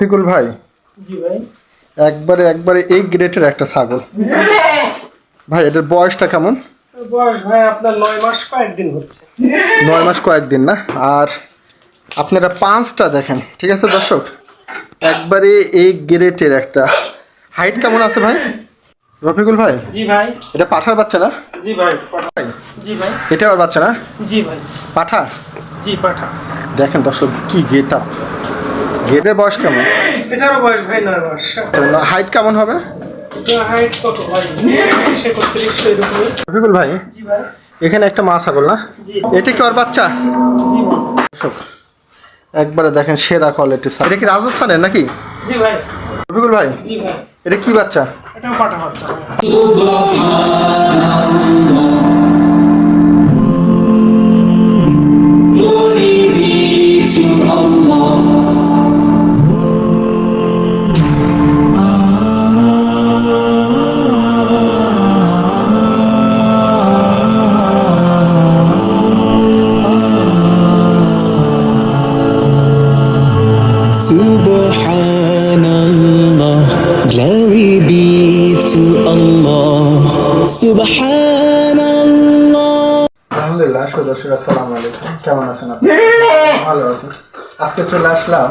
ফিকুল ভাই? জি ভাই। একবারে একবারে এই গ্রেটের একটা ছাগল। ভাই এটার বয়সটা কেমন? বয়স ভাই আপনার নয় মাস কয়েকদিন হচ্ছে। নয় মাস কয়েকদিন না? আর আপনারা পাঁচটা দেখেন ঠিক আছে দর্শক? একবারে এই গ্রেটের একটা। হাইট কেমন আছে ভাই? রফিকুল ভাই? জি ভাই। এটা পাঠার বাচ্চা না? জি ভাই ভাই। জি ভাই। এটা আর বাচ্চা না? জি ভাই। পাঠা? জি পাঠা। দেখেন দর্শক কি গেট আপ। গেটের বয়স কেমন? এটারও বয়স ভাই নয় মাস হাইট কেমন হবে? হাইট কত ভাই? রফিকুল ভাই এখানে একটা মা ছাগল না? এটা কি ওর বাচ্চা? একবারে দেখেন সেরা কোয়ালিটি এটা কি রাজস্থানের নাকি? জি ভাই। রফিকুল ভাই এটা কি বাচ্চা? এটাও পাঠা বাচ্চা। সদস্য আসসালামু আলাইকুম। কেমন আছেন আপনি? ভালো আছেন। আজকে চলে আসলাম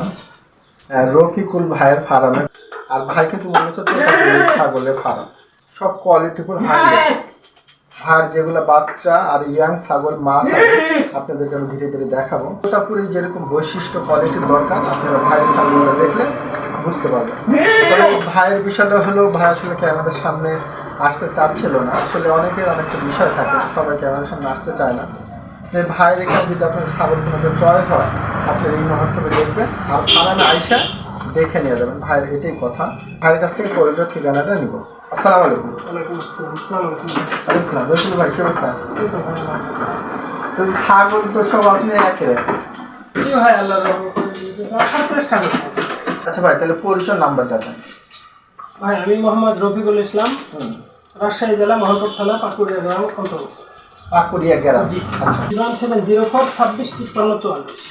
রফিকুল ভাইয়ের ফার্মে। আর ভাই কিন্তু মূলত ছাগলের ফার্ম। সব কোয়ালিটিফুল হাই আর যেগুলো বাচ্চা আর ইয়াং ছাগল, মা আপনাদেরকে আমি ধীরে ধীরে দেখাবো। তোতাপুরি যেরকম বৈশিষ্ট্য কোয়ালিটির দরকার, আপনারা ভাইয়ের ছাগলগুলো দেখলে বুঝতে পারবেন। ভাইয়ের বিষয়টা হলো, ভাই আসলে কি আমাদের সামনে আসতে চাচ্ছিল না। আসলে অনেকের অনেকটা বিষয় থাকে, সবাই ক্যামেরার সামনে আসতে চায় না। যে ভাইয়ের এখানে যদি আপনার ছাগল কোনো একটা চয়েস হয়। আপনার এই মহোৎসবে দেখবেন আর ফালানে আইসা দেখে নিয়ে যাবেন। ভাইয়ের এটাই কথা। ভাইয়ের কাছ থেকে পরিচয় ঠিকানাটা নিব। আসসালামু আলাইকুম। আলাইকুম। রসুল ভাই অবস্থা? তো ছাগল তো সব আপনি একে। ভাই আল্লাহ রাখার চেষ্টা করছি। আচ্ছা ভাই তাহলে পরিচয় নাম্বারটা দেন। ভাই আমি মোহাম্মদ রফিকুল ইসলাম রাজশাহী জেলা মহাপুর থানা পাকুড়িয়া গ্রাম অন্তর্গত। পাকুড়িয়া গ্রাম। জি। আচ্ছা। Zero one seven zero four ছাব্বিশ তিপ্পান্ন চুয়াল্লিশ।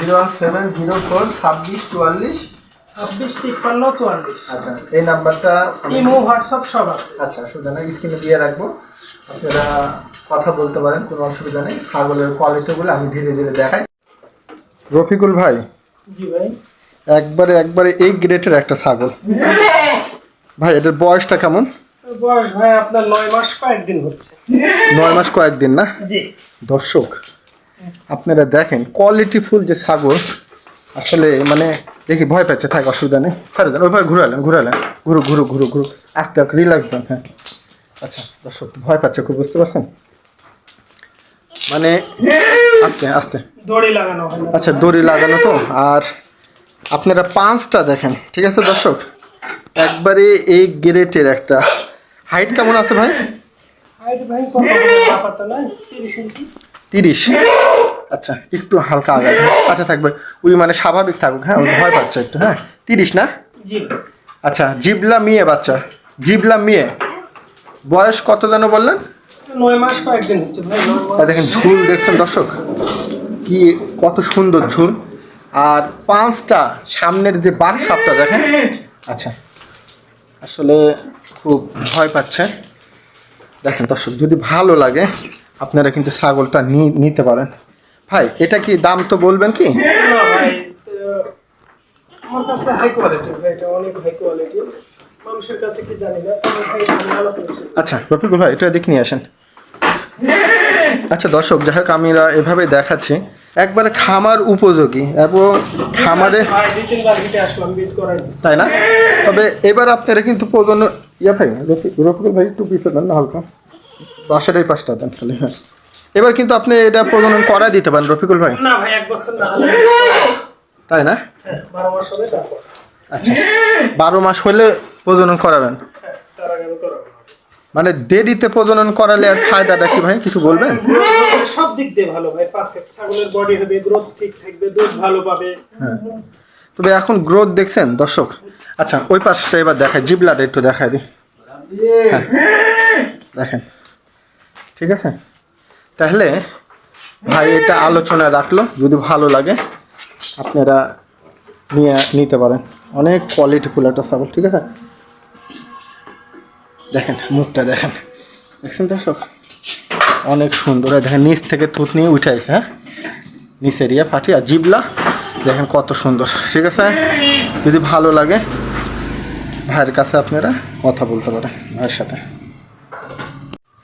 Zero one seven zero four ছাব্বিশ চুয়াল্লিশ। ছাব্বিশ তিপ্পান্ন চুয়াল্লিশ। আচ্ছা এই নাম্বারটা ইমো হোয়াটসঅ্যাপ সব আছে। আচ্ছা অসুবিধা নেই স্ক্রিনে দিয়ে রাখব। আপনারা কথা বলতে পারেন কোনো অসুবিধা নেই। ছাগলের কোয়ালিটিগুলো আমি ধীরে ধীরে দেখাই। রফিকুল ভাই জি ভাই। একবারে একবারে এই গ্রেটের একটা ছাগল। ভাই এটার বয়সটা কেমন? বয়স ভাই আপনার নয় মাস কয়েকদিন হচ্ছে। নয় মাস কয়েকদিন না? জি। দর্শক আপনারা দেখেন কোয়ালিটি ফুল যে ছাগল আসলে মানে দেখি ভয় পাচ্ছে থাক অসুবিধা নেই। সারে দেন ওইভাবে ঘুরালেন ঘুরালেন। ঘুরু ঘুরু ঘুরু ঘুরু আস্তে রিল্যাক্স দেন হ্যাঁ। আচ্ছা দর্শক ভয় পাচ্ছে খুব বুঝতে পারছেন? মানে আস্তে আস্তে। দড়ি লাগানো আচ্ছা দড়ি লাগানো তো আর আপনারা পাঁচটা দেখেন ঠিক আছে দর্শক? একবারে এই গ্রেটের একটা হাইট কেমন আছে ভাই? তিরিশ। আচ্ছা একটু হালকা আগায় আচ্ছা থাকবে। ওই মানে স্বাভাবিক থাকুক হ্যাঁ ওই ভয় পাচ্ছে একটু হ্যাঁ। তিরিশ না? আচ্ছা জিবলা মিয়ে বাচ্চা জিবলা মিয়ে। বয়স কত যেন বললেন? দেখেন ঝুল দেখছেন দর্শক কি কত সুন্দর ঝুল। আর পাঁচটা সামনের যে বার সাপটা দেখেন। আচ্ছা আসলে খুব ভয় পাচ্ছে। দেখেন দর্শক যদি ভালো লাগে আপনারা কিন্তু ছাগলটা নিতে পারেন। ভাই এটা কি দাম তো বলবেন কি? না ভাই তো আমার কাছে হাই কোয়ালিটি এটা অনেক হাই কোয়ালিটি মানুষের কাছে কি জানি না তবে ভাই আমি আলোচনা করি। আচ্ছা রফিকুল ভাই এটা দেখে নিয়ে আসেন। আচ্ছা দর্শক যাই হোক আমরা এভাবে দেখাচ্ছি। একবারে খামার উপযোগী এবং খামারে দিচ্ছি তাই না? তবে এবার আপনারা কিন্তু প্রজন্ম ইয়া ভাই রফি- রফিকুল ভাই একটু পিছিয়ে দেন না হালকা। বাসার পাঁচটা দেন খালি হ্যাঁ। এবার কিন্তু আপনি এটা প্রজনন করা দিতে পারেন রফিকুল ভাই। না ভাই এক বছর না তাই না? হ্যাঁ বারো মাস হবে আচ্ছা। বারো মাস হলে প্রজনন করাবেন হ্যাঁ তার আগে আমি করাবো না। মানে দেরিতে প্রজনন করালে আর ফায়দাটা কি ভাই? কিছু বলবেন? সব দিক দিয়ে ভালো ভাই পারফেক্ট ছাগলের বডি হবে গ্রোথ ঠিক থাকবে দুধ ভালো পাবে। হ্যাঁ। তবে এখন গ্রোথ দেখছেন দর্শক? আচ্ছা ওই পাশটা এবার দেখায় জিবলাটা একটু দেখায় দিই। দেখেন। ঠিক আছে? তাহলে ভাই এটা আলোচনা রাখল যদি ভালো লাগে আপনারা নিয়ে নিতে পারেন। অনেক কোয়ালিটিফুল একটা ছাগল ঠিক আছে? দেখেন মুখটা দেখেন। দেখছেন দর্শক? অনেক সুন্দর। দেখেন নিচ থেকে থুত নিয়ে উঠে আছে হ্যাঁ? নিচের ইয়ে ফাটি আর জিবলা। দেখেন কত সুন্দর। ঠিক আছে? যদি ভালো লাগে ভাইয়ের কাছে আপনারা কথা বলতে পারেন ভাইয়ের সাথে।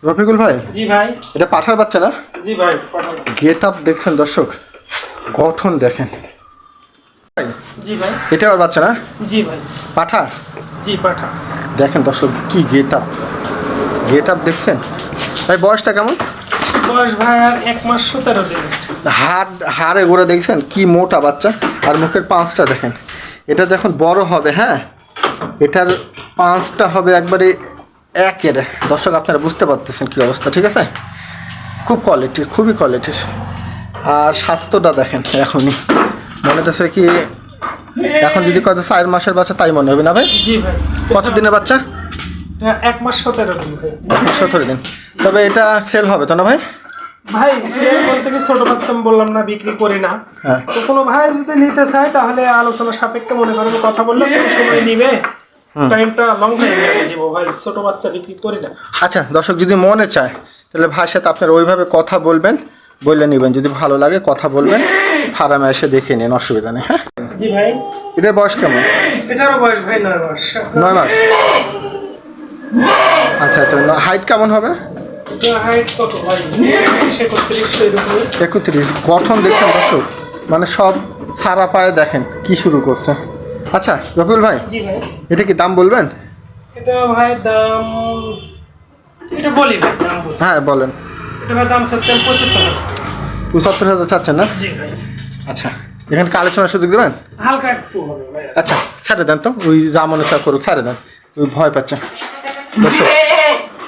রফিকুল ভাই? জি ভাই। এটা পাঠার বাচ্চা না? জি ভাই গেট আপ দেখছেন দর্শক? গঠন দেখেন। ভাই, জি ভাই। এটা আর বাচ্চা না? জি ভাই। পাঠা? জি পাঠা। দেখেন দর্শক কি গেট আপ গেট আপ দেখছেন? ভাই বয়সটা কেমন? বয়স ভাই আর এক মাস সতেরো দিন। হাড় হাড়ে গোড়ে দেখছেন? কি মোটা বাচ্চা। আর মুখের পাঁচটা দেখেন। এটা যখন বড় হবে হ্যাঁ এটার পাঁচটা হবে একবারে একের। দর্শক আপনারা বুঝতে পারতেছেন কি অবস্থা ঠিক আছে? খুব কোয়ালিটির খুবই কোয়ালিটির আর স্বাস্থ্যটা দেখেন এখনই। মনে হচ্ছে কি এখন যদি কত চার মাসের বাচ্চা তাই মনে হবে না ভাই? জি ভাই। কত দিনের বাচ্চা? এক মাস সতেরো দিন ভাই। সতেরো দিন। তবে এটা সেল হবে তো না ভাই? ভাই সেল বলতে কি ছোট বাচ্চা বললাম না বিক্রি করি না। হ্যাঁ। তো কোনো ভাই যদি নিতে চায় তাহলে আলোচনা সাপেক্ষে মনে করেন কথা বললে সময় নিবে। টাইমটা লং টাইম দিব ভাই ছোট বাচ্চা বিক্রি করি না। আচ্ছা দর্শক যদি মনে চায় তাহলে ভাইয়ের সাথে আপনার ওইভাবে কথা বলবেন বলে নেবেন। যদি ভালো লাগে কথা বলবেন। ফার্মে এসে দেখে নিন অসুবিধা নেই হ্যাঁ? জি ভাই। এটার বয়স কেমন? এটারও বয়স ভাই নয় মাস। নয় মাস? আচ্ছা আচ্ছা হাইট কেমন হবে? একত্রিশ গঠন দেখছেন দর্শক? মানে সব সারা পায়ে দেখেন কি শুরু করছে। আচ্ছা রফিউল ভাই এটা কি দাম বলবেন? এটা ভাই দাম এটা বলি। হ্যাঁ বলেন। এটা ভাই দাম চাচ্ছেন পঁচাত্তর হাজার। পঁচাত্তর হাজার চাচ্ছেন না? জি ভাই। আচ্ছা এখানে আলোচনার সুযোগ দেবেন? হালকা একটু হবে আচ্ছা ছেড়ে দেন তো ওই যা মনে চা করুক ছেড়ে দেন। ওই ভয় পাচ্ছে। দর্শক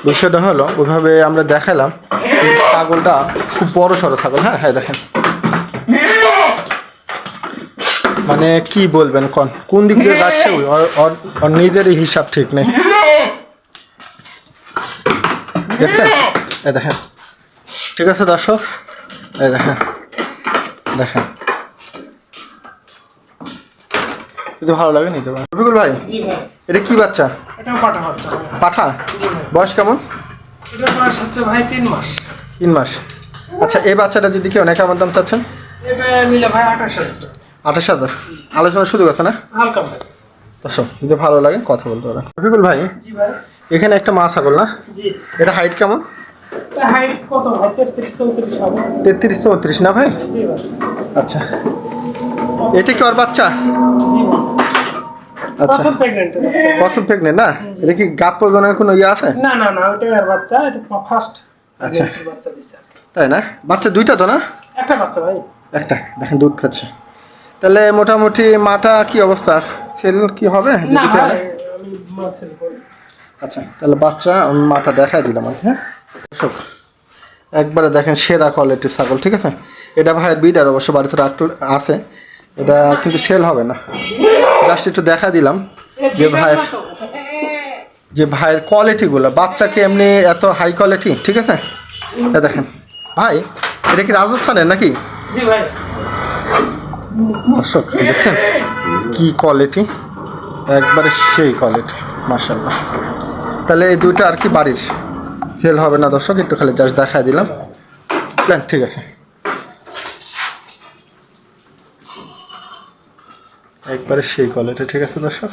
বিষয়টা হলো ওইভাবে আমরা দেখালাম ছাগলটা খুব বড় সড়ো ছাগল হ্যাঁ? হ্যাঁ দেখেন। মানে কি বলবেন কোন? কোন দিক দিয়ে যাচ্ছে ওই? ওর- নিজেরই হিসাব ঠিক নেই। দেখছেন? এ দেখেন। ঠিক আছে দর্শক? এই দেখেন। দেখেন। যদি ভালো লাগে নিতে পারেন। রফিকুল ভাই এটা কি বাচ্চা? পাঠা বাচ্চা পাঠা? বয়স কেমন? এটা বয়স হচ্ছে ভাই তিন মাস। তিন মাস। আচ্ছা এই বাচ্চাটা যদি কেউ নাকি আমার দাম চাচ্ছেন? এটা নিলে ভাই আঠাশ হাজার টাকা। আঠাশ হাজার। আলোচনার সুযোগ আছে না? হালকা ভাই। দর্শক যদি ভালো লাগে কথা বলতে পারেন। রফিকুল ভাই এখানে একটা মা ছাগল না? এটা হাইট কেমন? তেত্রিশ চৌত্রিশ না ভাই? ভাই। আচ্ছা। এটা কি ওর বাচ্চা? আচ্ছা। প্রথম প্রেগনেন্ট কত না? এটা কি গাপ প্রজনের কোনো ইয়ে আছে? না না না ওটা আর বাচ্চা এটা ফার্স্ট আচ্ছা। বাচ্চা দিছে। তাই না? বাচ্চা দুইটা তো না? একটা বাচ্চা ভাই। একটা দেখেন দুধ খাচ্ছে। তাহলে মোটামুটি মাটা কি অবস্থা? সেল কি হবে? না আচ্ছা তাহলে বাচ্চা আমি মাটা দেখাই দিলাম আর হ্যাঁ? দর্শক একবারে দেখেন সেরা কোয়ালিটির ছাগল ঠিক আছে? এটা ভাইয়ের বিডার অবশ্য বাড়িতে রাখতে আছে। এটা কিন্তু সেল হবে না। জাস্ট একটু দেখা দিলাম যে ভাইয়ের যে ভাইয়ের কোয়ালিটিগুলো বাচ্চাকে এমনি এত হাই কোয়ালিটি ঠিক আছে? দেখেন। ভাই এটা কি রাজস্থানের নাকি? দর্শক দেখছেন কি কোয়ালিটি একবারে সেই কোয়ালিটি মার্শাল্লাহ তাহলে এই দুইটা আর কি বাড়ির? সেল হবে না দর্শক একটু খালি জাস্ট দেখাই দিলাম। প্ল্যান ঠিক আছে। একবারে সেই কোয়ালিটি ঠিক আছে দর্শক?